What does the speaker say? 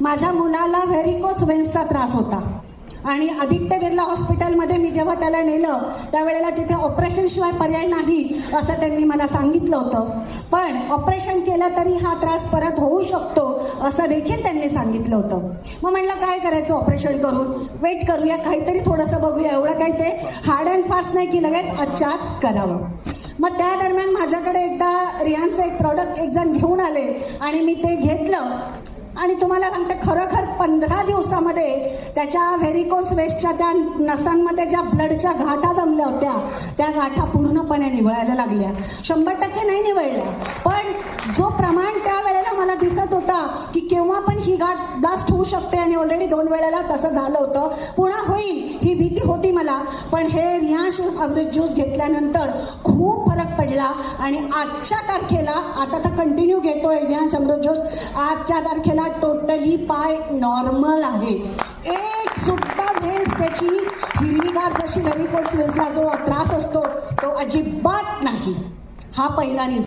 माझ्या मुलाला व्हेरिकोच वेन्सचा त्रास होता. आणि आदित्य बिर्ला हॉस्पिटलमध्ये मी जेव्हा त्याला नेलं त्यावेळेला तिथे ऑपरेशन शिवाय पर्याय नाही असं त्यांनी मला सांगितलं होतं. पण ऑपरेशन केलं तरी हा त्रास परत होऊ शकतो असं देखील त्यांनी सांगितलं होतं. मग म्हटलं काय करायचं ऑपरेशन करून? वेट करूया काहीतरी थोडंसं बघूया. एवढं काही ते हार्ड अँड फास्ट नाही की लगेच आजच्याच करावं. मग त्या दरम्यान माझ्याकडे एकदा रियानचं एक प्रॉडक्ट एक जण घेऊन आले आणि मी ते घेतलं. आणि तुम्हाला सांगते खरोखर पंधरा दिवसामध्ये त्याच्या व्हेरिकोस वेस्टच्या त्या नसांमध्ये ज्या ब्लडच्या गाठा जमल्या होत्या त्या गाठा पूर्णपणे निवळायला लागल्या. शंभर टक्के नाही निवळल्या. पण जो प्रमाण त्या वेळेला मला दिसत होता की केव्हा पण ही गाठ ब्लास्ट होऊ शकते आणि ऑलरेडी दोन वेळेला तसं झालं होतं पुन्हा होईल ही भीती होती मला. पण हे रियांश अमृत ज्यूस घेतल्यानंतर खूप फरक आणि आजच्या तारखेला आता तर कंटिन्यू घेतोय रियांश अमृत आजच्या तारखेला टोटली पाय नॉर्मल आहे. एक सुद्धा वेळेस त्याची हिरवीगार जशी व्हेरिकोट्स वेसला जो त्रास असतो तो अजिबात नाही. हा पहिला रिझल्ट